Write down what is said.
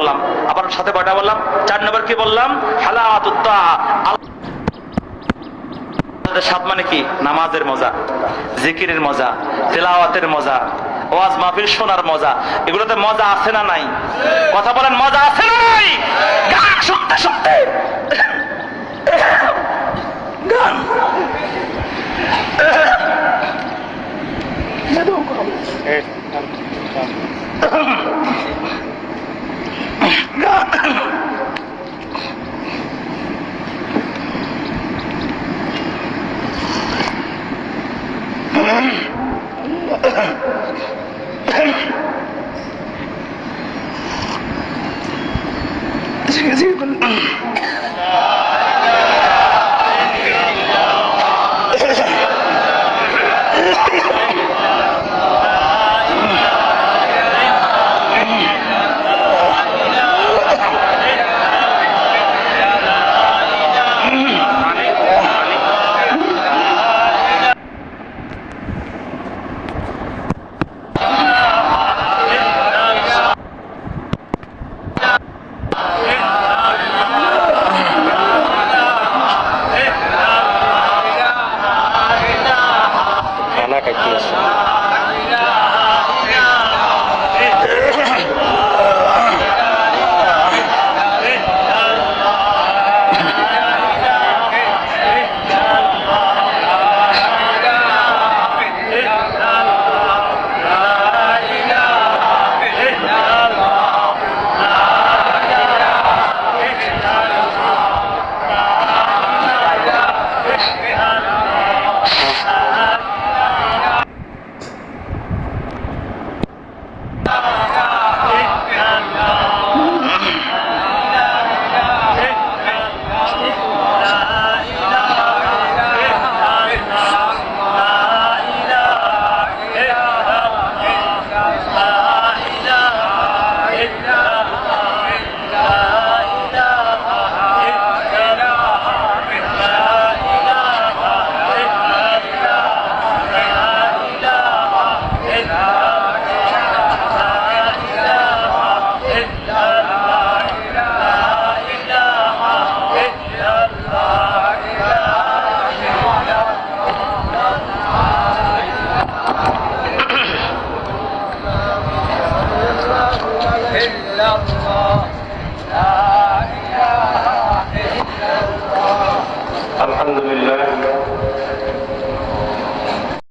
বললাম। আবার সাথে কয়টা বললাম, চার নম্বর কি বললাম? সাত মানে কি? নামাজের মজা, জিকিরের মজা, তেলাওয়াতের মজা, ওয়াজ মাহফিল শোনার মজা। এগুলোতে মজা আছে না নাই? কথা বলেন, মজা আছে না নাই? গান শুনতে শুনতে। গান। Thank you. 这个这个。الحمد لله